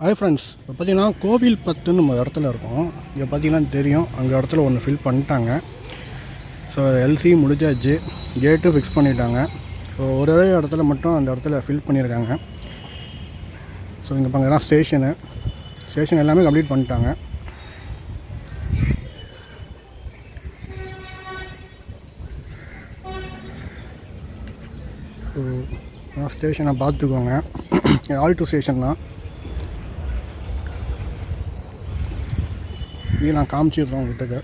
Hi friends இப்போ பார்த்தீங்கன்னா கோவில் பத்துன்னு நம்ம இடத்துல இருக்கோம். இங்கே பார்த்தீங்கன்னா தெரியும். அங்கே இடத்துல ஒன்று ஃபில் பண்ணிட்டாங்க. ஸோ எல்சி முடிஞ்சாச்சு. கேட்டும் ஃபிக்ஸ் பண்ணிட்டாங்க. ஸோ ஒரே இடத்துல மட்டும் அந்த இடத்துல ஃபில் பண்ணியிருக்காங்க. ஸோ இங்கே பார்த்தீங்கன்னா ஸ்டேஷனு ஸ்டேஷன் எல்லாமே கம்ப்ளீட் பண்ணிட்டாங்க. ஸோ ஸ்டேஷனை பார்த்துக்கோங்க ஆல்டோ ஸ்டேஷன் தான். இது நான் காமிச்சிடுறேன் உங்ககிட்ட.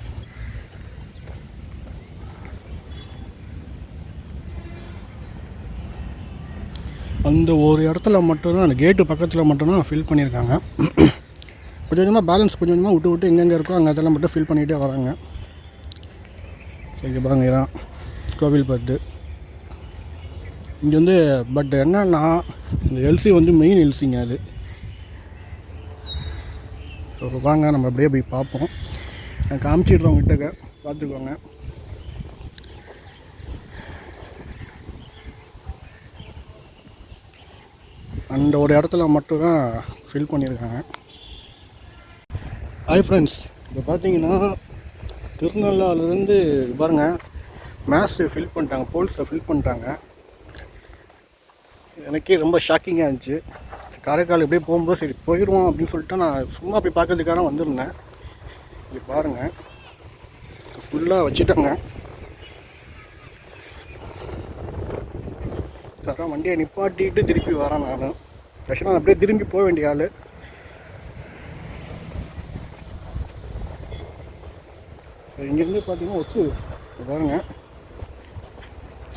அந்த ஒரு இடத்துல மட்டும்தான் அந்த கேட்டு பக்கத்தில் மட்டும்தான் ஃபில் பண்ணியிருக்காங்க. கொஞ்சம் கொஞ்சமாக பேலன்ஸ் கொஞ்சம் கொஞ்சமாக விட்டு விட்டு எங்கெங்கே இருக்கோ அங்கே அதெல்லாம் மட்டும் ஃபில் பண்ணிகிட்டே வராங்க. சரி பாருங்க கோவில் பத்து இங்கே வந்து பட் என்னன்னா இந்த எல்சி வந்து மெயின் எல்சிங்க அது. ஸோ வாங்க நம்ம அப்படியே போய் பார்ப்போம். நான் காமிச்சிடுறோம் கிட்டக்க பார்த்துக்கோங்க. அந்த ஒரு இடத்துல மட்டும்தான் ஃபில் பண்ணியிருக்காங்க. ஹாய் ஃப்ரெண்ட்ஸ் இப்போ பார்த்தீங்கன்னா திருநள்ளாறுலேருந்து பாருங்கள் மேத்ஸ் ஃபில் பண்ணிட்டாங்க போல்ஸை ஃபில் பண்ணிட்டாங்க. எனக்கே ரொம்ப ஷாக்கிங்காக இருந்துச்சு. காரைக்கால் எப்படியே போகும்போது சரி போயிடுவோம் அப்படின்னு சொல்லிட்டு நான் சும்மா போய் பார்க்கறதுக்காக வந்திருந்தேன். இங்கே பாருங்கள் ஃபுல்லாக வச்சுட்டாங்க. தரம் வண்டியை நிப்பாட்டிட்டு திருப்பி வரேன் நான். ஆக்சுவலாக அப்படியே திரும்பி போக வேண்டிய ஆள். இங்கேருந்து பார்த்தீங்கன்னா ஒச்சு பாருங்கள் பாருங்க.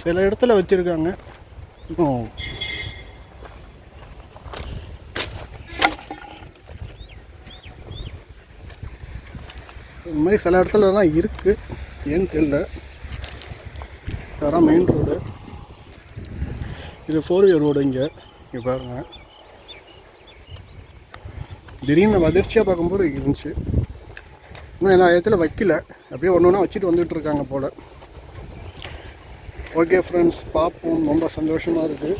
சில இடத்துல வச்சுருக்காங்க. இந்த மாதிரி சில இடத்துல தான் இருக்குது ஏன்னு தெரியல. சாரா மெயின் ரோடு. இது ஃபோர் வீலர் ரோடு இங்கே. இங்கே பாருங்கள் திடீர்னு அதிர்ச்சியாக பார்க்கும்போது இருந்துச்சு. இன்னும் எல்லா இடத்துல வைக்கல. அப்படியே ஒன்று ஒன்றா வச்சுட்டு வந்துட்டு இருக்காங்க போல். ஓகே ஃப்ரெண்ட்ஸ் பார்ப்போம். ரொம்ப சந்தோஷமாக இருக்குது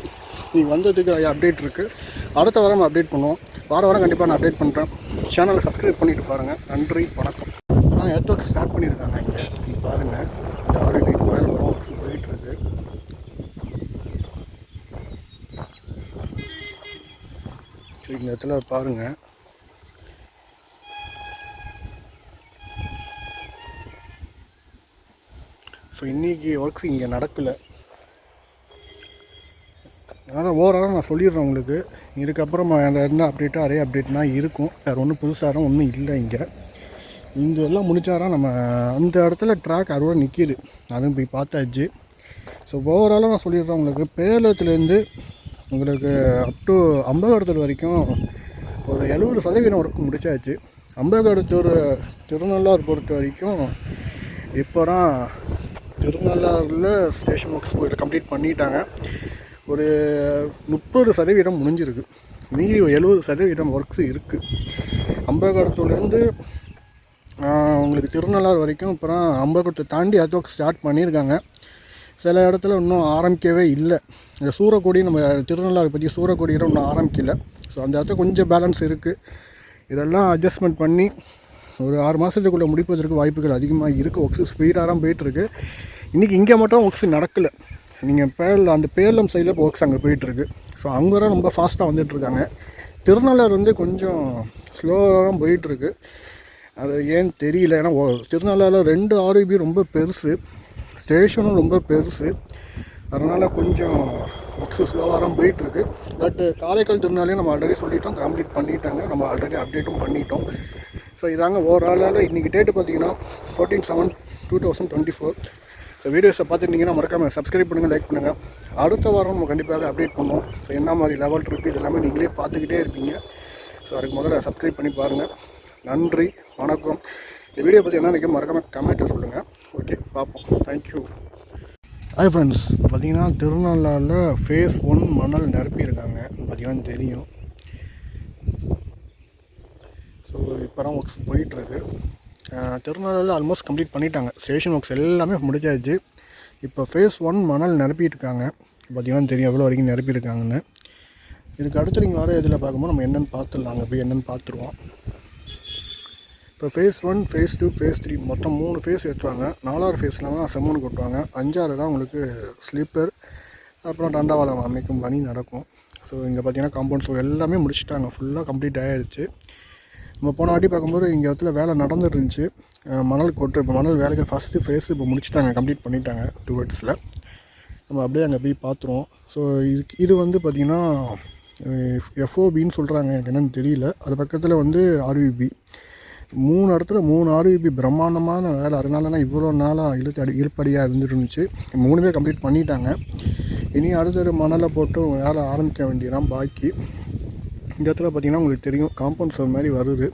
நீங்கள் வந்ததுக்கு அப்டேட் இருக்குது அடுத்த வாரம் அப்டேட் பண்ணுவோம். வார வாரம் கண்டிப்பாக நான் அப்டேட் பண்ணுறேன் சேனலை சப்ஸ்கிரைப் பண்ணிவிட்டு பாருங்கள் நன்றி வணக்கம். இப்போதான் எர்த் ஒர்க் ஸ்டார்ட் பண்ணியிருக்காங்க இங்கே நீங்கள் பாருங்கள் இந்த மேலே ஒர்க்ஸ் போயிட்டுருக்கு ஸோ சரி இந்த இடத்துல பாருங்கள் ஸோ இன்றைக்கி ஒர்க்ஸ் இங்கே நடக்கலை. அதனால் ஓவராலாக நான் சொல்லிடுறேன் உங்களுக்கு. இதுக்கப்புறம் அதில் என்ன அப்டேட்டாக அதே அப்டேட்னா இருக்கும். வேறு ஒன்றும் புதுசாக ஒன்றும் இல்லை இங்கே. இந்த எல்லாம் முடித்தாரா நம்ம அந்த இடத்துல ட்ராக் அறுவடை நிற்கிது அதுவும் போய் பார்த்தாச்சு. ஸோ ஓவராலாக நான் சொல்லிடுறேன் உங்களுக்கு. பேலத்துலேருந்து உங்களுக்கு அப் டு அம்பகடத்தூர் வரைக்கும் ஒரு எழுபது சதவீதம் ஒர்க் முடிச்சாச்சு. அம்பகடத்தூர் திருநள்ளாறு பொறுத்த வரைக்கும் இப்போ தான் திருநள்ளாறில் ஸ்டேஷன் ஒர்க்ஸ் போய்ட்டு கம்ப்ளீட் பண்ணிட்டாங்க. ஒரு முப்பது சதவீதம் முடிஞ்சிருக்கு. மீதி எழுபது சதவீதம் ஒர்க்ஸ் இருக்குது அம்பகடத்தூர்லேருந்து உங்களுக்கு திருநள்ளாறு வரைக்கும் அப்புறம் அம்பகத்தை தாண்டி அது ஒர்க் ஸ்டார்ட் பண்ணியிருக்காங்க. சில இடத்துல இன்னும் ஆரம்பிக்கவே இல்லை. இந்த சூறக்கொடி நம்ம திருநள்ளாறு பற்றி சூறக்கொடியில் இன்னும் ஆரம்பிக்கல. ஸோ அந்த இடத்துல கொஞ்சம் பேலன்ஸ் இருக்குது இதெல்லாம் அட்ஜஸ்ட்மெண்ட் பண்ணி ஒரு ஆறு மாதத்துக்குள்ளே முடிப்பதற்கு வாய்ப்புகள் அதிகமாக இருக்குது ஒர்க்ஸு ஸ்பீடாக தான் போயிட்டுருக்கு. இன்றைக்கி இங்கே மட்டும் ஒர்க்ஸ் நடக்கலை. நீங்கள் பேரல் அந்த பேரளம் சைடில் இப்போ ஒர்க்ஸ் அங்கே போயிட்டுருக்கு. ஸோ அங்கே தான் ரொம்ப ஃபாஸ்ட்டாக வந்துட்டுருக்காங்க. திருநள்ளாறு வந்து கொஞ்சம் ஸ்லோவாக தான் போயிட்டுருக்கு. அது ஏன்னு தெரியல? ஏன்னா ஒ- ரெண்டு ஆர்இபி ரொம்ப பெருசு. ஸ்டேஷனும் ரொம்ப பெருசு. அதனால் கொஞ்சம் ஒர்க்ஸு ஸ்லோவாக தான் போயிட்டுருக்கு. பட் காரைக்கால் திருநாளையும் நம்ம ஆல்ரெடி சொல்லிட்டோம் கம்ப்ளீட் பண்ணிட்டாங்க. நம்ம ஆல்ரெடி அப்டேட்டும் பண்ணிட்டோம். ஸோ இதாங்க ஓவராலால் இன்றைக்கி டேட்டு பார்த்தீங்கன்னா fourteen seven two thousand twenty four so வீடியோஸை பார்த்துட்டிங்கன்னா மறக்காமல் சப்ஸ்கிரைப் பண்ணுங்கள் லைக் பண்ணுங்கள் அடுத்த வாரம் நம்ம கண்டிப்பாக அப்டேட் பண்ணுவோம். ஸோ என்ன மாதிரி லெவல் இருக்குது இது எல்லாமே நீங்களே பார்த்துக்கிட்டே இருப்பீங்க. ஸோ அதுக்கு முதல்ல சப்ஸ்கிரைப் பண்ணி பாருங்கள் நன்றி. வணக்கம். இந்த வீடியோ பற்றி என்ன நினைக்க மறக்காமல் கமெண்ட்டில் சொல்லுங்கள் ஓகே பார்ப்போம். தேங்க்யூ ஹாய் ஃப்ரெண்ட்ஸ் பார்த்தீங்கன்னா திருநள்ளாறில் ஃபேஸ் ஒன் மணல் நிரப்பியிருக்காங்க. பார்த்தீங்கன்னா தெரியும். ஸோ இப்போ தான் ஒர்க்ஸ் போயிட்டுருக்கு. திருநள்ளாறில் ஆல்மோஸ்ட் கம்ப்ளீட் பண்ணிட்டாங்க. ஸ்டேஷன் ஒர்க்ஸ் எல்லாமே முடிச்சாச்சு. இப்போ ஃபேஸ் ஒன் மணல் நிரப்பிட்டுருக்காங்க பார்த்தீங்கன்னா தெரியும் எவ்வளோ வரைக்கும் நிரப்பியிருக்காங்கன்னு. இதுக்கு அடுத்து நீங்கள் வர இதில் பார்க்கும்போது நம்ம என்னென்னு பார்த்துடலாம். அங்கே போய் என்னென்னு பார்த்துருவோம். இப்போ phase one phase two phase three மொத்தம் மூணு ஃபேஸ் ஏற்றுவாங்க நாலாவது ஃபேஸ்லாம் செம்மன் கொட்டுவாங்க. அஞ்சாறு தான் உங்களுக்கு ஸ்லீப்பர் அப்புறம் தண்டவாளம் அமைக்கும் பணி நடக்கும். ஸோ இங்கே பார்த்தீங்கன்னா காம்பவுண்ட் ஸோ எல்லாமே முடிச்சுட்டாங்க. ஃபுல்லாக கம்ப்ளீட் ஆகிடுச்சு நம்ம போன வாட்டி பார்க்கும்போது இங்கே இடத்துல வேலை நடந்துட்டு இருந்துச்சு மணல் கொட்டு இப்போ மணல் வேலைகள் ஃபஸ்ட்டு ஃபேஸ் இப்போ முடிச்சுட்டாங்க. கம்ப்ளீட் பண்ணிட்டாங்க டூவர்ட்ஸில் நம்ம அப்படியே அங்கே போய் பார்த்துருவோம். ஸோ இது இது வந்து பார்த்திங்கன்னா எஃப்ஓபின்னு சொல்கிறாங்க எனக்கு என்னென்னு தெரியல. அது பக்கத்தில் வந்து ஆர்விபி மூணு இடத்துல மூணு ஆர்விபி பிரம்மாண்டமான வேலை. அதனாலனா இவ்வளோ நாளாக இழுத்து அடி இழுப்படியாக இருந்துருந்துச்சு மூணுமே கம்ப்ளீட் பண்ணிட்டாங்க. இனி அடுத்தது மணலை போட்டு வேலை ஆரம்பிக்க வேண்டியதான் பாக்கி. இந்த இடத்துல பார்த்திங்கன்னா உங்களுக்கு தெரியும் காம்பவுண்ட் சோர் மாதிரி வருது.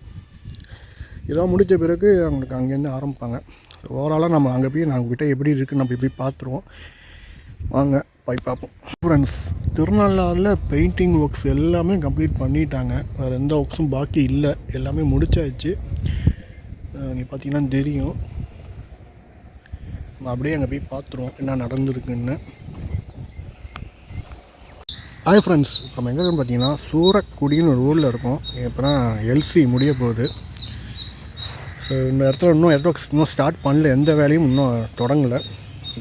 இதெல்லாம் முடித்த பிறகு அவங்களுக்கு அங்கேருந்து ஆரம்பிப்பாங்க. ஓவராலாக நம்ம அங்கே போய் நாங்கள் கிட்டே எப்படி இருக்குன்னு நம்ம போய் பார்த்துருவோம். வாங்க. போய் பார்ப்போம். ஃப்ரெண்ட்ஸ் திருநள்ளாறில் பெயிண்டிங் ஒர்க்ஸ் எல்லாமே கம்ப்ளீட் பண்ணிட்டாங்க. வேறு எந்த ஒர்க்ஸும் பாக்கி இல்லை. எல்லாமே முடிச்சாச்சு. நீங்கள் நீ பார்த்தீங்கன்னா தெரியும். நம்ம அப்படியே அங்கே போய் பார்த்துருவோம் என்ன நடந்திருக்குன்னு. ஹாய் ஃப்ரெண்ட்ஸ் நம்ம எங்கே பார்த்தீங்கன்னா சூரக்குடின்னு ஒரு ஊரில் இருக்கோம். இப்போ தான் எல்சி முடிய போகுது. ஸோ இந்த இடத்துல இன்னும் எர்டோக்ஸ் இன்னும் ஸ்டார்ட் பண்ணல. எந்த வேலையும் இன்னும் தொடங்கலை.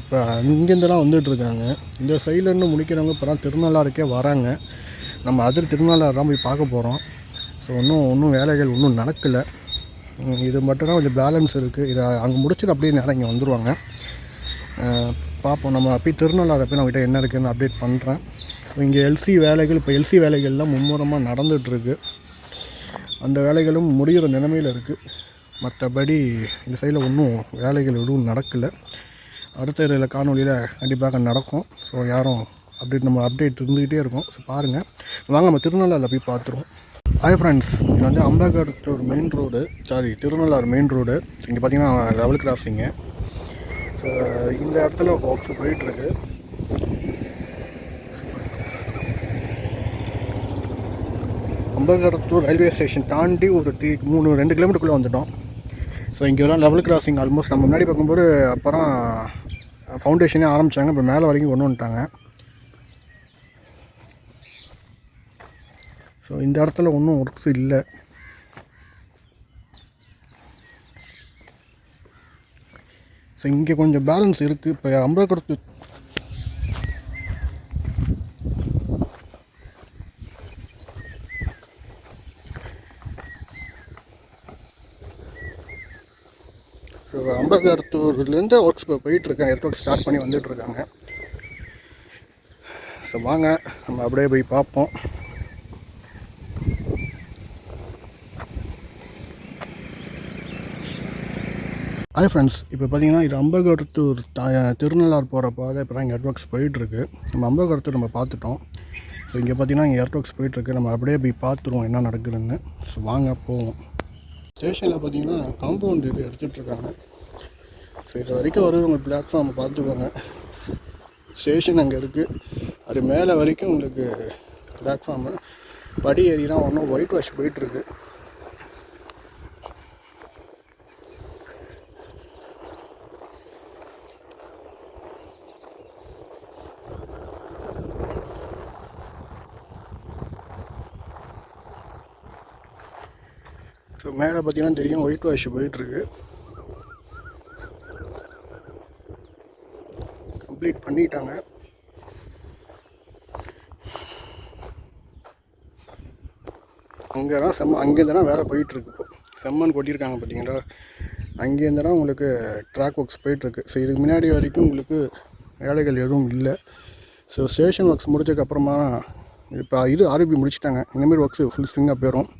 இப்போ அங்கேருந்துலாம் வந்துகிட்ருக்காங்க. இந்த சைடில் முடிக்கிறவங்க இப்போ தான் திருநள்ளாறுக்கே வராங்க. நம்ம அதில் திருநள்ளாறு தான் போய் பார்க்க போகிறோம் ஸோ இன்னும் ஒன்றும் வேலைகள் ஒன்றும் நடக்கலை. இது மட்டும் தான் கொஞ்சம் பேலன்ஸ் இருக்குது இதை அங்கே முடிச்சுட்டு அப்படியே நேரம் இங்கே வந்துடுவாங்க பார்ப்போம். நம்ம அப்படியே திருநள்ளாறு போய் நம்மகிட்ட என்ன இருக்குதுன்னு அப்டேட் பண்ணுறேன் ஸோ இங்கே எல்சி வேலைகள் இப்போ எல்சி வேலைகள்லாம் மும்முரமாக நடந்துகிட்ருக்கு. அந்த வேலைகளும் முடிகிற நிலைமையில் இருக்குது மற்றபடி இந்த சைடில் ஒன்றும் வேலைகள் எதுவும் நடக்கலை. அடுத்த இதில் காணொலியில் கண்டிப்பாக நடக்கும். ஸோ யாரும் அப்டேட் நம்ம அப்டேட் இருந்துக்கிட்டே இருக்கும். ஸோ பாருங்கள் வாங்க நம்ம திருநள்ளாறில் போய் பார்த்துருவோம். ஹாய் ஃப்ரெண்ட்ஸ் இது வந்து Ambedkar main road sorry Thirunallar main road இங்கே பார்த்தீங்கன்னா லெவல் கிராசிங்கு ஸோ இந்த இடத்துல பாக்ஸ் போயிட்டுருக்கு. அம்பகரத்தூர் ரயில்வே ஸ்டேஷன் தாண்டி ஒரு த்ரீ மூணு ரெண்டு கிலோமீட்டருக்குள்ளே வந்துட்டோம். ஸோ இங்கெல்லாம் லெவல் கிராசிங் ஆல்மோஸ்ட் நம்ம முன்னாடி பார்க்கும்போது அப்புறம் ஃபவுண்டேஷனே ஆரம்பித்தாங்க இப்போ மேலே வரைக்கும் கொண்டு வந்துட்டாங்க. ஸோ இந்த இடத்துல ஒன்றும் ஒர்க்ஸ் இல்லை. ஸோ இங்கே கொஞ்சம் பேலன்ஸ் இருக்குது இப்போ அம்பகரத்து ஸோ அம்பகத்தூர்லேருந்து ஒர்க்ஸ் இப்போ போயிட்டுருக்காங்க எர்த் ஒர்க் ஸ்டார்ட் பண்ணி வந்துட்டுருக்காங்க. ஸோ வாங்க. நம்ம அப்படியே போய் பார்ப்போம். ஹாய் ஃப்ரெண்ட்ஸ் இப்போ பார்த்தீங்கன்னா இது அம்பகரத்தூர் த திருநள்ளார் போகிற பாதை இப்போ தான் இங்கே எர்ட்ஒர்க்ஸ் போயிட்டுருக்கு. நம்ம அம்பகரத்தூர் நம்ம பார்த்துட்டோம். ஸோ இங்கே பார்த்தீங்கன்னா இங்கே எர்ட்ஒர்க்ஸ் போயிட்டுருக்கு. நம்ம அப்படியே போய் பார்த்துருவோம் என்ன நடக்குதுன்னு. ஸோ வாங்க போவோம். ஸ்டேஷனில் பார்த்தீங்கன்னா காம்பவுண்ட் இது எடுத்துகிட்ருக்காங்க ஸோ இது வரைக்கும் வருது உங்கள் பிளாட்ஃபார்மை பார்த்துக்கோங்க. ஸ்டேஷன் அங்கே இருக்குது அது மேலே வரைக்கும் உங்களுக்கு பிளாட்ஃபார்மு படி ஏறினா ஒன்றும் ஒயிட் வாஷ் போயிட்டுருக்கு. ஸோ மேலே பார்த்தீங்கன்னா தெரியும் ஒயிட் வாஷ் போயிட்டுருக்கு. கம்ப்ளீட் பண்ணிட்டாங்க. அங்கே தான் செம்ம அங்கேருந்து தான் வேலை போயிட்டுருக்கு இப்போ. செம்மன் கொட்டியிருக்காங்க பார்த்தீங்களா? அங்கேருந்து தான் உங்களுக்கு ட்ராக் ஒர்க்ஸ் போயிட்டுருக்கு. ஸோ இதுக்கு முன்னாடி வரைக்கும் உங்களுக்கு வேலைகள் எதுவும் இல்லை. ஸோ ஸ்டேஷன் ஒர்க்ஸ் முடிச்சதுக்கப்புறமா இப்போ இது ஆர்பி முடிச்சிட்டாங்க. இந்தமாரி ஒர்க்ஸ் ஃபுல் ஸ்விங்காக போயிடும்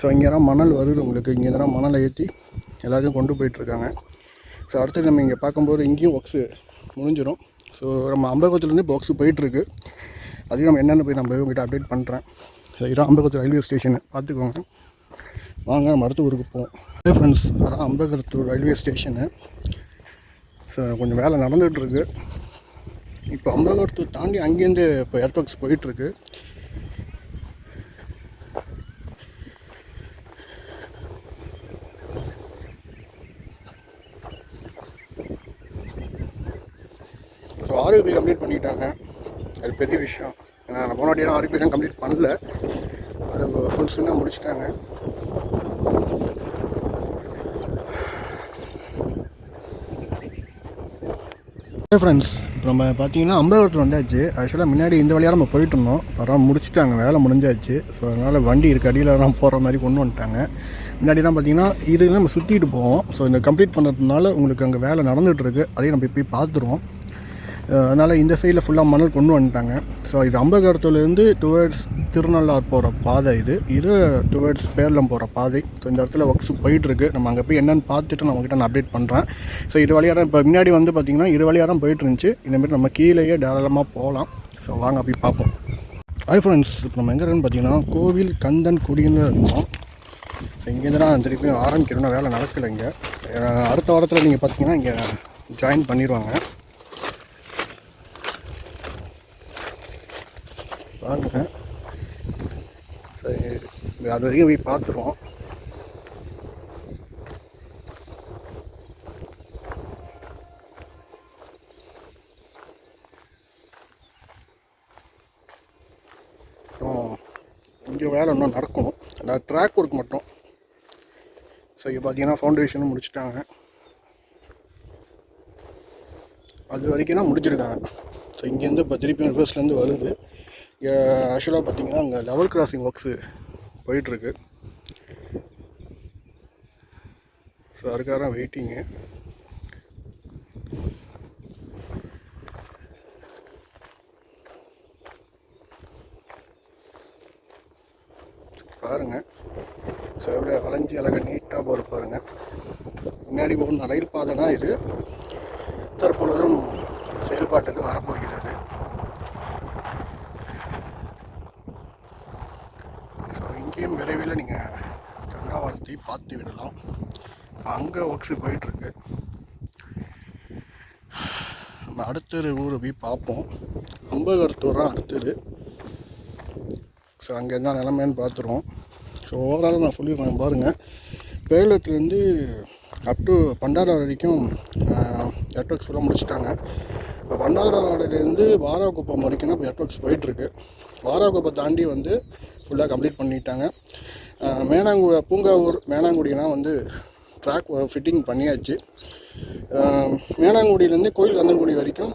ஸோ இங்கே தான் மணல் வருது உங்களுக்கு. இங்கே தான் மணலை ஏற்றி எல்லாத்தையும் கொண்டு போயிட்டுருக்காங்க. ஸோ அடுத்து நம்ம இங்கே பார்க்கும்போது இங்கேயும் ஒர்க்ஸு முடிஞ்சிடும் ஸோ நம்ம அம்பகத்துலேருந்து இப்போ ஒர்க்ஸு போயிட்டுருக்கு. அதையும் நம்ம என்னென்ன போய் நம்ம உங்கள்கிட்ட அப்டேட் பண்ணுறேன் இதான் அம்பகத்தூர் ரயில்வே ஸ்டேஷனு பார்த்துக்கோங்க. வாங்க நம்ம அடுத்த ஊருக்கு போவோம். ஹே ஃப்ரெண்ட்ஸ் அதான் அம்பகத்தூர் ரயில்வே ஸ்டேஷனு ஸோ கொஞ்சம் வேலை நடந்துகிட்ருக்கு இப்போ அம்பகத்தூர் தாண்டி அங்கேருந்து இப்போ எர்த் ஒர்க்ஸ் போயிட்டுருக்கு. ஆர்யூபி கம்ப்ளீட் பண்ணிட்டாங்க. அது பெரிய விஷயம். ஏன்னா நான் போன வாட்டியெல்லாம் தான் கம்ப்ளீட் பண்ணல. அது ஃபுல் ஸ்விங்காக முடிச்சிட்டாங்க. ஃப்ரெண்ட்ஸ் இப்போ நம்ம பார்த்தீங்கன்னா அம்பலவரத்தில் வந்தாச்சு. ஆக்சுவலாக முன்னாடி இந்த வழியாக நம்ம போயிட்டு இருந்தோம். பரவாயில்ல முடிச்சுட்டாங்க. வேலை முடிஞ்சாச்சு. ஸோ அதனால் வண்டி இருக்கு. அடியிலலாம் போகிற மாதிரி கொண்டு வந்துட்டாங்க. முன்னாடிலாம் பார்த்தீங்கன்னா இது நம்ம சுற்றிட்டு போவோம். ஸோ இந்த கம்ப்ளீட் பண்ணுறதுனால உங்களுக்கு அங்கே வேலை நடந்துகிட்ருக்கு அதையும் நம்ம போய் பார்த்துருவோம். அதனால் இந்த சைடில் ஃபுல்லாக மணல் கொண்டு வந்துட்டாங்க. ஸோ இது அம்பகரத்துலேருந்து டுவேர்ட்ஸ் திருநள்ளார் போகிற பாதை இது. இது டுவேர்ட்ஸ் பேரளம் போகிற பாதை. ஸோ இந்த இடத்துல ஒர்க்ஸ் போயிட்டுருக்கு. நம்ம அங்கே போய் என்னென்னு பார்த்துட்டு நான் நான் அப்டேட் பண்ணுறேன் ஸோ இது வழியாக இப்போ முன்னாடி வந்து பார்த்திங்கன்னா இரு வழியாரம் போயிட்டுருந்துச்சு. போயிட்டு இருந்துச்சு இந்தமாரி நம்ம கீழேயே தாராளமாக போகலாம். ஸோ வாங்க போய் பார்ப்போம். ஹாய் ஃப்ரெண்ட்ஸ் இப்போ நம்ம எங்கே இருக்குன்னு பார்த்தீங்கன்னா கோவில் கந்தன் குடின்னு இருந்தோம் ஸோ இங்கேருந்து நான் திருப்பியும் ஆரம்பிக்கணும்னா வேலை நடக்கலை இங்கே. அடுத்த வாரத்தில் நீங்கள் பார்த்தீங்கன்னா இங்கே ஜாயின் பண்ணிடுவாங்க. வாங்க சரி அது வரைக்கும் போய் பார்த்துருவோம். இங்கே வேலை இன்னும் நடக்கணும். அந்த ட்ராக் ஒர்க் மட்டும். ஸோ இங்கே பார்த்தீங்கன்னா ஃபவுண்டேஷனும் முடிச்சுட்டாங்க. அது வரைக்கும் தான் முடிச்சிருக்காங்க. ஸோ இங்கேருந்து இப்போ திருப்பி ரிவர்ஸ்லேருந்து வருது. ஆக்சுவலாக பார்த்தீங்கன்னா அங்கே லெவல் கிராசிங் ஒர்க்ஸு போயிட்டுருக்கு. ஸோ அதுக்காக தான் வெயிட்டிங்கு பாருங்கள் ஸோ எவ்வளோ வளைஞ்சி அழகாக நீட்டாக போகிற பாருங்கள் முன்னாடி போகணும் ரயில் பாதைனா இது. தற்பொழுதும் செயல்பாட்டுக்கு வரப்போகிறது. பற்றியும் விரைவில் நீங்கள் தண்டாவளத்தை பார்த்து விடலாம். அங்கே ஒர்க்ஸு போயிட்டுருக்கு. நம்ம அடுத்தது ஊரை போய் பார்ப்போம். அம்பகர்த்தூர் தான் அடுத்தது. ஸோ அங்கே என்ன நிலமைன்னு பார்த்துருவோம். ஸோ ஓவரால் நான் சொல்லிடுறேன் பாருங்கள் பேலத்துலேருந்து அப் டு பண்டாரா வரைக்கும் நெட்ஒர்க்ஸ் ஃபுல்லாக முடிச்சிட்டாங்க. இப்போ பண்டாராவிலேருந்து வாராகுப்பம் வரைக்கும் இப்போ நெட்ஒர்க்ஸ் போயிட்டுருக்கு. வாராகுப்பை தாண்டி வந்து ஃபுல்லாக கம்ப்ளீட் பண்ணிட்டாங்க. மேனாங்கு பூங்காவூர் மேனாங்குடினா வந்து ட்ராக் ஃபிட்டிங் பண்ணியாச்சு. மேனாங்குடியிலேருந்து கோயில் கந்தங்குடி வரைக்கும்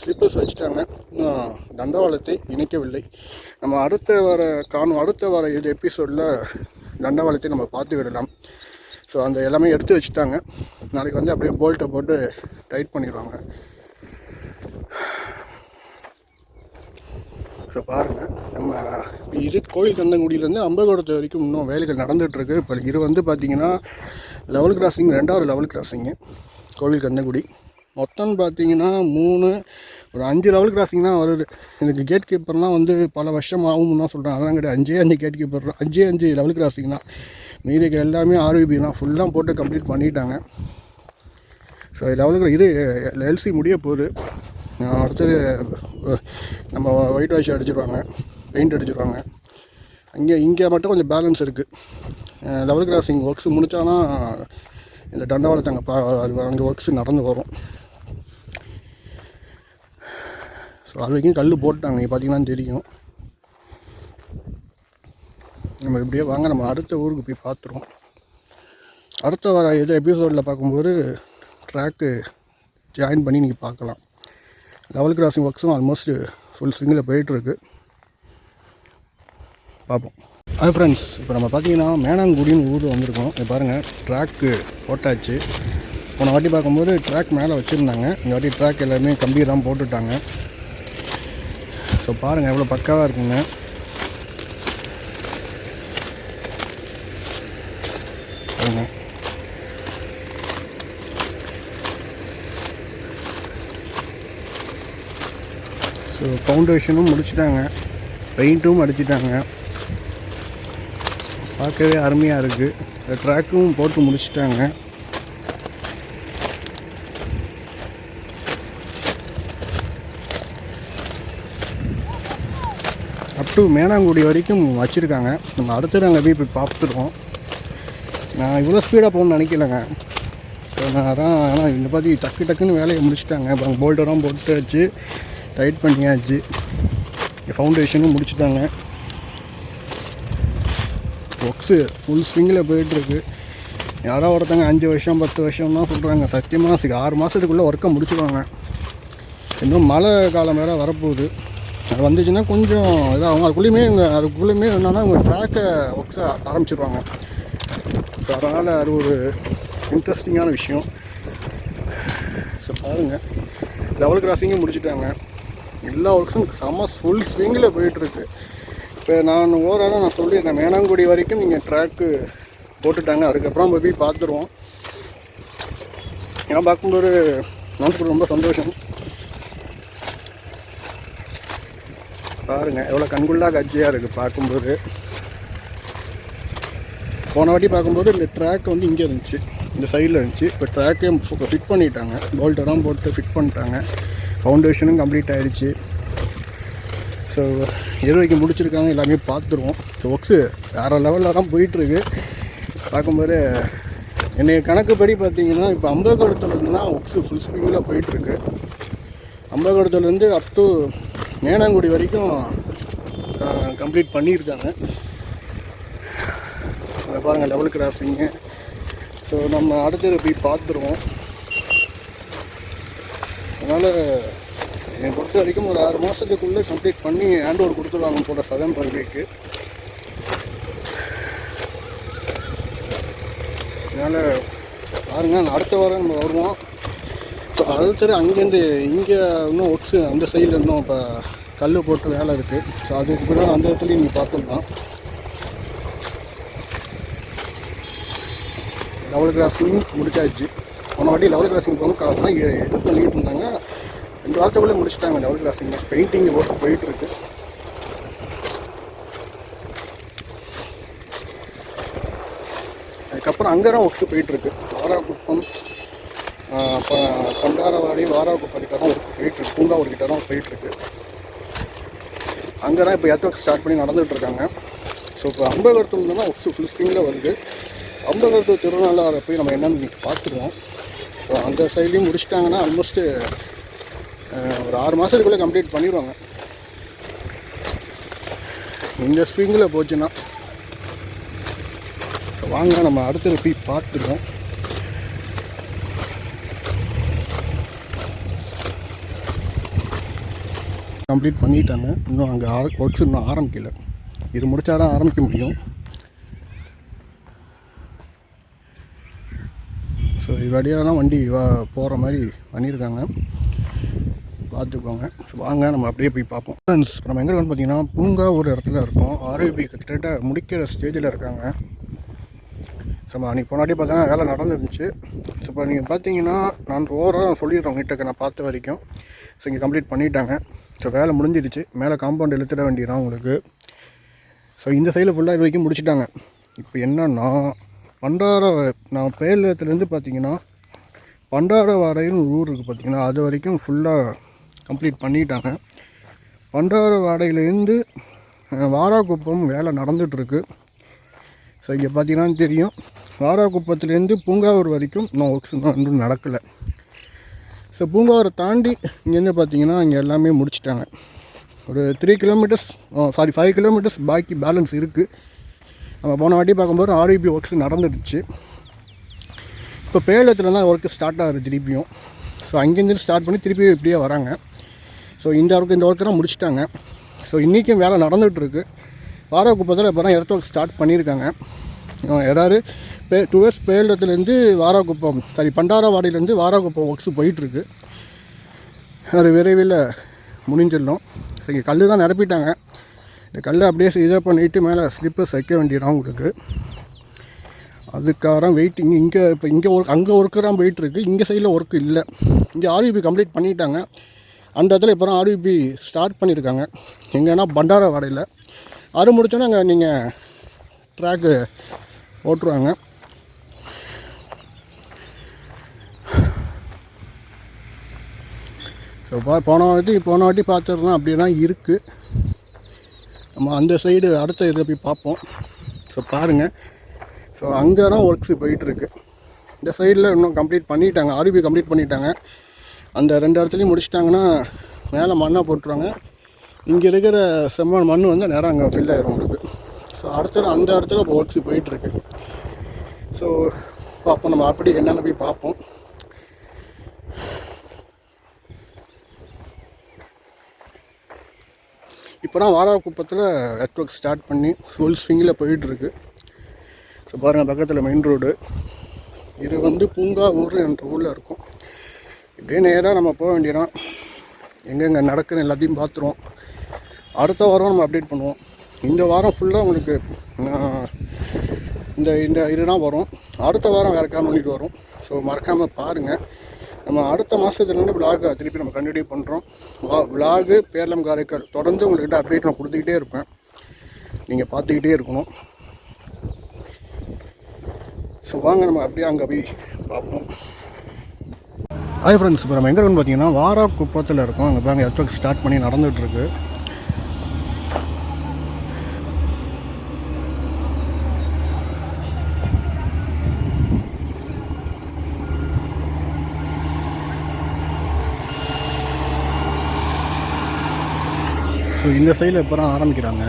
ஸ்லிப்பர்ஸ் வச்சுட்டாங்க. இன்னும் தண்டவாளத்தை இணைக்கவில்லை. நம்ம அடுத்த வர காணும் அடுத்த வர இது எபிசோடில் தண்டவாளத்தை நம்ம பார்த்து விடலாம். ஸோ அந்த எல்லாமே எடுத்து வச்சுட்டாங்க. நாளைக்கு வந்து அப்படியே போல்ட்டை போட்டு டைட் பண்ணிடுவாங்க. ஸோ பாருங்கள் நம்ம இப்போ இது கோயில் கந்தங்குடியிலேருந்து அம்பகோடத்து வரைக்கும் இன்னும் வேலைகள் நடந்துகிட்ருக்கு. இப்போ இது வந்து பார்த்திங்கன்னா லெவல் கிராசிங் ரெண்டாவது லெவல் கிராசிங்கு கோவில் கந்தங்குடி. மொத்தம் பார்த்தீங்கன்னா மூணு ஒரு அஞ்சு லெவல் கிராசிங் தான் வருது. எனக்கு கேட் கீப்பர்லாம் வந்து பல வருஷம் ஆகும்னு தான் சொல்கிறேன் அதெல்லாம் கிடையாது. அஞ்சே அஞ்சு கேட் கீப்பர் அஞ்சே அஞ்சு லெவல் கிராசிங் தான். மீதி எல்லாமே ஆர்விபி தான். ஃபுல்லாக போட்டு கம்ப்ளீட் பண்ணிட்டாங்க. ஸோ லெவலுக்கு இது எல்சி முடிய போகுது. அடுத்தது நம்ம ஒயிட் வாஷ் அடிச்சிருவாங்க பெயிண்ட் அடிச்சிருவாங்க அங்கே இங்கே மட்டும் கொஞ்சம் பேலன்ஸ் இருக்குது லெவல் கிராசிங் ஒர்க்ஸ் முடித்தாதான் இந்த தண்டவாளத்தை அங்கே பா அது அங்கே ஒர்க்ஸ் நடந்து வரும். ஸோ அது வரைக்கும் கல் போட்டாங்க இங்கே பார்த்தீங்கன்னா தெரியும். நம்ம இப்படியே வாங்க நம்ம அடுத்த ஊருக்கு போய் பார்த்துருவோம் அடுத்த வர இது எபிசோடில் பார்க்கும்போது ட்ராக்கு ஜாயின் பண்ணி நீங்கள் பார்க்கலாம் லெவல் கிராசிங் ஒர்க்ஸும் ஆல்மோஸ்ட் ஃபுல் ஸ்விங்கில் போயிட்டுருக்கு பார்ப்போம் அது ஃப்ரெண்ட்ஸ் இப்போ நம்ம பார்த்தீங்கன்னா மேனாங்குடின்னு ஊர் வந்திருக்கோம். இப்போ பாருங்கள் ட்ராக்கு போட்டாச்சு. போன வாட்டி பார்க்கும்போது ட்ராக் மேலே வச்சுருந்தாங்க. இந்த வாட்டி ட்ராக் எல்லாமே கம்பி தான் போட்டுட்டாங்க. ஸோ பாருங்கள் எவ்வளோ பக்காவாக இருக்குங்க. ஸோ ஃபவுண்டேஷனும் முடிச்சிட்டாங்க. பெயிண்ட்டும் அடிச்சிட்டாங்க. பார்க்கவே அருமையாக இருக்குது ட்ராக்கும் போட்டு முடிச்சிட்டாங்க. அப் டு மேனாங்குடி வரைக்கும் வச்சுருக்காங்க. நம்ம அடுத்து நாங்கள் போய் போய் பார்த்துருக்கோம் நான் இவ்வளோ ஸ்பீடாக போகணும்னு நினைக்கலங்க. நான் அதான் ஆனால் இந்த மாதிரி டக்கு டக்குன்னு வேலையை முடிச்சிட்டாங்க. இப்போ போல்டரும் போட்டு வச்சு டைட் பண்ணியாச்சு ஃபவுண்டேஷனும் முடிச்சுட்டாங்க. ஒர்க்ஸு ஃபுல் ஸ்விங்கில் போயிட்டுருக்கு. யாரோ ஒருத்தங்க அஞ்சு வருஷம் பத்து வருஷம் தான் சொல்கிறாங்க சத்தியமாக ஆறு மாதத்துக்குள்ளே ஒர்க்கை முடிச்சுடுவாங்க இன்னும் மழை காலம் வேறு வரப்போகுது. அது வந்துச்சுன்னா கொஞ்சம் இதாகும். அதுக்குள்ளேயுமே இவங்க அதுக்குள்ளேயுமே என்னென்னா அவங்க ட்ராக்கை ஒர்க்ஸை ஆரம்பிச்சிடுவாங்க ஸோ அதனால் அது ஒரு இன்ட்ரெஸ்டிங்கான விஷயம். ஸோ பாருங்கள் லெவல் கிராசிங்கும் முடிச்சுட்டாங்க. எல்லா ஒர்க்ஸும் செம்ம ஃபுல் ஸ்விங்கில் போயிட்டுருக்கு. இப்போ நான் ஓவராலாக நான் சொல்லியிருந்தேன் மேனாங்குடி வரைக்கும் நீங்கள் ட்ராக்கு போட்டுட்டாங்க. அதுக்கப்புறம் நம்ம போய் பார்த்துருவோம். ஏன்னா பார்க்கும்போது மனசுக்கு ரொம்ப சந்தோஷம். பாருங்கள் எவ்வளோ கண்குள்ளா காட்சியாக இருக்குது பார்க்கும்போது. போன வாட்டி பார்க்கும்போது இந்த ட்ராக் வந்து இங்கே இருந்துச்சு இந்த சைடில் இருந்துச்சு. இப்போ ட்ராக்கே ஃபிட் பண்ணிட்டாங்க. போல்ட்டெல்லாம் போட்டு ஃபிட் பண்ணிட்டாங்க. ஃபவுண்டேஷனும் கம்ப்ளீட் ஆகிடுச்சு ஸோ எது வரைக்கும் முடிச்சிருக்காங்க எல்லாமே பார்த்துருவோம். ஸோ ஒர்க்ஸு வேறு லெவலில் தான் போயிட்டுருக்கு. பார்க்கும்போது என்னைய கணக்குப்படி பார்த்தீங்கன்னா இப்போ அம்பகடத்துலேருந்துனா ஒர்க்ஸு ஃபுல் ஸ்பீடில் போயிட்டுருக்கு. அம்பகடத்துலேருந்து அப் டு மேனாங்குடி வரைக்கும் கம்ப்ளீட் பண்ணியிருக்காங்க. பாருங்கள் லெவல் கிராசிங்கு ஸோ நம்ம அடுத்தது போய் பார்த்துருவோம். அதனால் என்னை பொறுத்த வரைக்கும் ஒரு ஆறு மாதத்துக்குள்ளே கம்ப்ளீட் பண்ணி ஹேண்ட் ஓவர் கொடுத்துருவாங்க போல சதன் ரயில்வேக்கு அதனால் பாருங்க நான் அடுத்த வாரம் நம்ம வருவோம். ஸோ அடுத்தது அங்கேருந்து இங்கே இன்னும் ஒட்ஸு அந்த சைடில் இருந்தும் இப்போ கல் போட்டு வேலை இருக்குது ஸோ அதுக்கு பின்னாடி அந்த இடத்துலையும் நீங்கள் பார்த்துடலாம் டபுள் கிராசிங் முடிச்சாச்சு. போன வாட்டி லெவல் கிராசிங் போகணும் தான் இது பண்ணிட்டு இருந்தாங்க. ரெண்டு வாரத்துக்குள்ளே முடிச்சிட்டாங்க லெவல் கிராசிங் பெயிண்டிங் ஒர்க் போயிட்டு இருக்கு. அதுக்கப்புறம் அங்கே தான் ஒர்க்ஸ் போயிட்டுருக்கு வாராக்குப்பம் பண்டாரவாடி வாராகுப்பம் கிட்ட தான் ஒர்க் போயிட்டுருக்கு பூங்காவூர் கிட்ட தான் போயிட்டுருக்கு அங்கே தான் இப்போ எர்த் ஒர்க் ஸ்டார்ட் பண்ணி நடந்துகிட்ருக்காங்க ஸோ இப்போ அம்பகரத்துல தான் ஒர்க்ஸ் ஃபுல் ஸ்பீடில் வருது. அம்பகரத்து திருநாளாரை போய் நம்ம என்னென்னு பார்த்துருவோம் ஸோ அந்த சைட்லேயும் முடிச்சிட்டாங்கன்னா ஆல்மோஸ்ட்டு ஒரு ஆறு மாதத்துக்குள்ளே கம்ப்ளீட் பண்ணிடுவாங்க. இந்த ஸ்ப்ரிங்கில் போச்சுன்னா வாங்க நம்ம அடுத்தது போய் பார்த்துருவோம் கம்ப்ளீட் பண்ணிட்டாங்க. இன்னும் அங்கே ஆர ஒர்க்ஸ் இன்னும் ஆரம்பிக்கல. இது முடிச்சா தான் ஆரம்பிக்க முடியும். ஸோ இது வழியாகலாம் வண்டி வா போகிற மாதிரி பண்ணியிருக்காங்க. பார்த்துக்கோங்க. வாங்க நம்ம அப்படியே போய் பார்ப்போம். ஃப்ரெண்ட்ஸ் இப்போ நம்ம எங்கே இருக்கோம்னு பார்த்தீங்கன்னா பூங்கா ஒரு இடத்துல இருக்கோம். ஆரோபி கிட்டத்தட்ட முடிக்கிற ஸ்டேஜில் இருக்காங்க. ஸோ நம்ம அன்றைக்கி போனாட்டி பார்த்தீங்கன்னா வேலை நடந்துருந்துச்சு. ஸோ இப்போ நீங்கள் பார்த்தீங்கன்னா நான் ஓவராக சொல்லிடுறேன் உங்ககிட்ட நான் பார்த்த வரைக்கும். ஸோ இங்கே கம்ப்ளீட் பண்ணிட்டாங்க. ஸோ வேலை முடிஞ்சிடுச்சு. மேலே காம்பவுண்ட் இழுத்துட வேண்டியதான் உங்களுக்கு. ஸோ இந்த சைடில் ஃபுல்லாக இது வரைக்கும் முடிச்சிட்டாங்க. இப்போ என்னன்னா பண்டார நான் பேலத்துலேருந்து பார்த்தீங்கன்னா பண்டார வாடைன்னு ஒரு ஊர் இருக்குது பார்த்தீங்கன்னா அது வரைக்கும் ஃபுல்லாக கம்ப்ளீட் பண்ணிட்டாங்க. பண்டார வாடையிலேருந்து வாராக்குப்பம் வேலை நடந்துகிட்ருக்கு. ஸோ இங்கே பார்த்தீங்கன்னா தெரியும். வாராக்குப்பத்துலேருந்து பூங்காவூர் வரைக்கும் இன்னும் ஒர்க்ஸ் தான் இன்னும் நடக்கலை. ஸோ பூங்காவூரை தாண்டி இங்கேருந்து பார்த்தீங்கன்னா இங்கே எல்லாமே முடிச்சிட்டாங்க. ஒரு three kilometres sorry five kilometres பாக்கி பேலன்ஸ் இருக்குது நம்ம போன வாட்டி பார்க்கும்போது ஆர்இபி ஒர்க்ஸ் நடந்துடுச்சு. இப்போ பேலத்தில் தான் ஒர்க்கு ஸ்டார்ட் ஆகுது திருப்பியும். ஸோ அங்கேருந்து ஸ்டார்ட் பண்ணி திருப்பியும் இப்படியே வராங்க. ஸோ இந்த ஒர்க்கு இந்த ஒர்க்கெல்லாம் முடிச்சிட்டாங்க. ஸோ இன்றைக்கும் வேலை நடந்துகிட்ருக்கு. வாராக்குப்பத்தில் இப்போ தான் எர்த் ஒர்க் ஸ்டார்ட் பண்ணியிருக்காங்க. யாராவது பே டுவர்ஸ் பேலத்துலேருந்து வாராக்குப்பம் சாரி பண்டாரவாடியிலேருந்து வாராக்குப்பம் ஒர்க்ஸ் போயிட்டுருக்கு. அது விரைவில் முடிஞ்சிடலாம் ஸோ இங்கே கல் தான் நிரப்பிட்டாங்க. இந்த கல்லை அப்படியே இதை பண்ணிவிட்டு மேலே ஸ்லிப்பை வைக்க வேண்டியதான் உங்களுக்கு அதுக்காக வெயிட்டிங் இங்கே இப்போ இங்கே ஒர்க் அங்கே ஒர்க்கு தான் போயிட்டுருக்கு இங்கே சைடில் ஒர்க் இல்லை. இங்கே ஆர்யூபி கம்ப்ளீட் பண்ணிட்டாங்க. அந்த இடத்துல இப்போ தான் ஆர்யூபி ஸ்டார்ட் பண்ணியிருக்காங்க எங்கன்னா பண்டார வாடையில். அது முடிச்சோன்னா அங்கே நீங்கள் ட்ராக்கு ஓட்டுருவாங்க ஸோ பா போன வாட்டி போன வாட்டி பார்த்துருந்தோம் அப்படின்னா இருக்குது நம்ம அந்த சைடு அடுத்த இதை போய் பார்ப்போம். ஸோ பாருங்கள் ஸோ அங்கே தான் ஒர்க்ஸ் போயிட்டுருக்கு. இந்த சைடில் இன்னும் கம்ப்ளீட் பண்ணிட்டாங்க. ஆர்பி கம்ப்ளீட் பண்ணிட்டாங்க. அந்த ரெண்டு இடத்துலையும் முடிச்சிட்டாங்கன்னா மேலே மண்ணை போட்டுருவாங்க. இங்கே இருக்கிற செம்மண் மண் வந்து நேரம் அங்கே ஃபில் ஆகிடும் உங்களுக்கு. ஸோ அடுத்தது அந்த இடத்துல இப்போ ஒர்க்ஸ் போயிட்டுருக்கு. ஸோ பார்ப்போம் நம்ம அப்படி என்னென்ன போய் பார்ப்போம். இப்போ தான் வாராக்குப்பத்தில் நெட்ஒர்க் ஸ்டார்ட் பண்ணி ஃபுல் ஸ்விங்கில் போயிட்டுருக்கு. ஸோ பாருங்கள் பக்கத்தில் மெயின் ரோடு இது வந்து பூங்கா ஊர் என்ற ஊரில் இருக்கும். இப்படியே நேராக நம்ம போக வேண்டியதான் எங்கெங்கே நடக்குன்னு எல்லாத்தையும் பார்த்துருவோம். அடுத்த வாரம் நம்ம அப்டேட் பண்ணுவோம். இந்த வாரம் ஃபுல்லாக உங்களுக்கு இந்த இந்த இதுதான் வரும். அடுத்த வாரம் வேறு காணொலிட்டு வரும். ஸோ மறக்காமல் பாருங்கள் நம்ம அடுத்த மாதத்துலேருந்து விலாக திருப்பி நம்ம கண்டினியூ பண்ணுறோம் வா விலாகு பேரளம் காரைக்கால். தொடர்ந்து உங்கள்கிட்ட அப்டேட் நான் கொடுத்துக்கிட்டே இருப்பேன். நீங்கள் பார்த்துக்கிட்டே இருக்கணும். ஸோ வாங்க நம்ம அப்படியே அங்கே போய் பார்ப்போம். ஹாய் ஃப்ரெண்ட்ஸ் இப்போ நம்ம எங்கே இருக்குன்னு பார்த்தீங்கன்னா வாரா குப்பத்தில் இருக்கோம். அங்கே பாருங்க எர்த்வொர்க் ஸ்டார்ட் பண்ணி நடந்துகிட்ருக்கு ஸோ இந்த சைடில் இப்போ தான் ஆரம்பிக்கிறாங்க.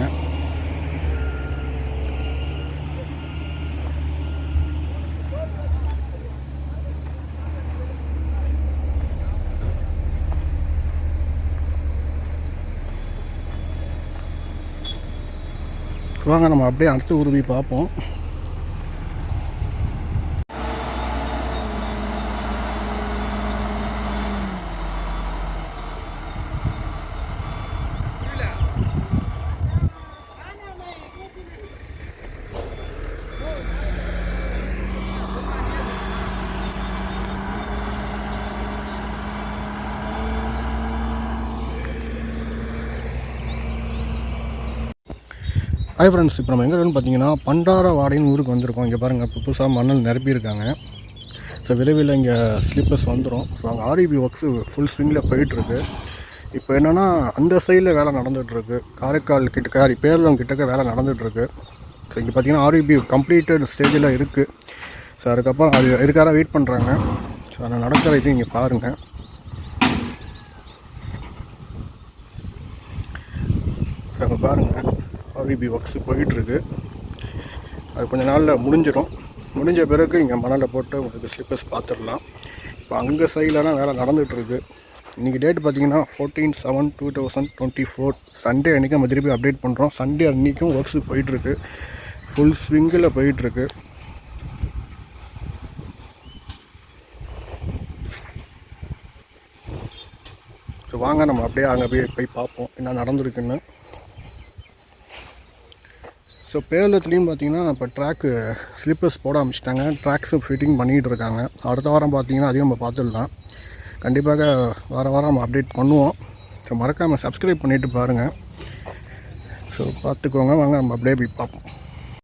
வாங்க நம்ம அப்படியே அடுத்த உருவி பார்ப்போம். ஹை ஃப்ரெண்ட்ஸ் இப்போ நம்ம எங்கே இருக்குன்னு பார்த்தீங்கன்னா பண்டாரவாடைன்னு ஊருக்கு வந்திருக்கோம். இங்கே பாருங்கள் இப்போ புதுசாக மணல் நிரப்பியிருக்காங்க. ஸோ விரைவில் இங்கே ஸ்லிப்பர்ஸ் வந்துடும் ஸோ அங்கே ஆர்இபி ஒர்க்ஸு ஃபுல் ஸ்விங்கில் போயிட்டுருக்கு. இப்போ என்னென்னா அந்த சைடில் வேலை நடந்துகிட்ருக்கு காரைக்கால் கிட்டக்க சாரி பேரளம் கிட்டக்க வேலை நடந்துகிட்ருக்கு ஸோ இங்கே பார்த்தீங்கன்னா ஆர்இபி கம்ப்ளீட்டட் ஸ்டேஜில் இருக்குது ஸோ அதுக்கப்புறம் அது இதுக்காக வெயிட் பண்ணுறாங்க ஸோ அதை நடக்கிற இது இங்கே பாருங்கள் ஸோ அங்கே பாருங்கள் ஆர்விபி ஒர்க்ஸ் போயிட்டுருக்கு. அது கொஞ்ச நாளில் முடிஞ்சிடும் முடிஞ்ச பிறகு இங்கே மணலை போட்டு உங்களுக்கு ஸ்லிப்பர்ஸ் பார்த்துடலாம் இப்போ அங்கே சைட்லலாம் வேலை நடந்துகிட்ருக்கு இன்றைக்கி டேட் பார்த்தீங்கன்னா fourteen seven two thousand twenty four Sunday அன்றைக்கி நம்ம திருப்பி அப்டேட் பண்ணுறோம் சண்டே அன்றைக்கும் ஒர்க்ஸ் போயிட்டுருக்கு. ஃபுல் ஸ்விங்கில் போயிட்டுருக்கு. ஸோ வாங்க நம்ம அப்படியே அங்கே போய் போய் பார்ப்போம். என்ன நடந்திருக்குன்னு. ஸோ பேரளத்துலேயும் பார்த்தீங்கன்னா இப்போ ட்ராக்கு ஸ்லிப்பர்ஸ் போட ஆரம்பிச்சிட்டாங்க. ட்ராக்ஸும் ஃபிட்டிங் பண்ணிகிட்டு இருக்காங்க. அடுத்த வாரம் பார்த்தீங்கன்னா அதையும் நம்ம பார்த்துடலாம். கண்டிப்பாக வார வாரம் நம்ம அப்டேட் பண்ணுவோம். ஸோ மறக்காமல் சப்ஸ்கிரைப் பண்ணிவிட்டு பாருங்கள் ஸோ பார்த்துக்கோங்க. வாங்க நம்ம அப்படியே போய் பார்ப்போம்.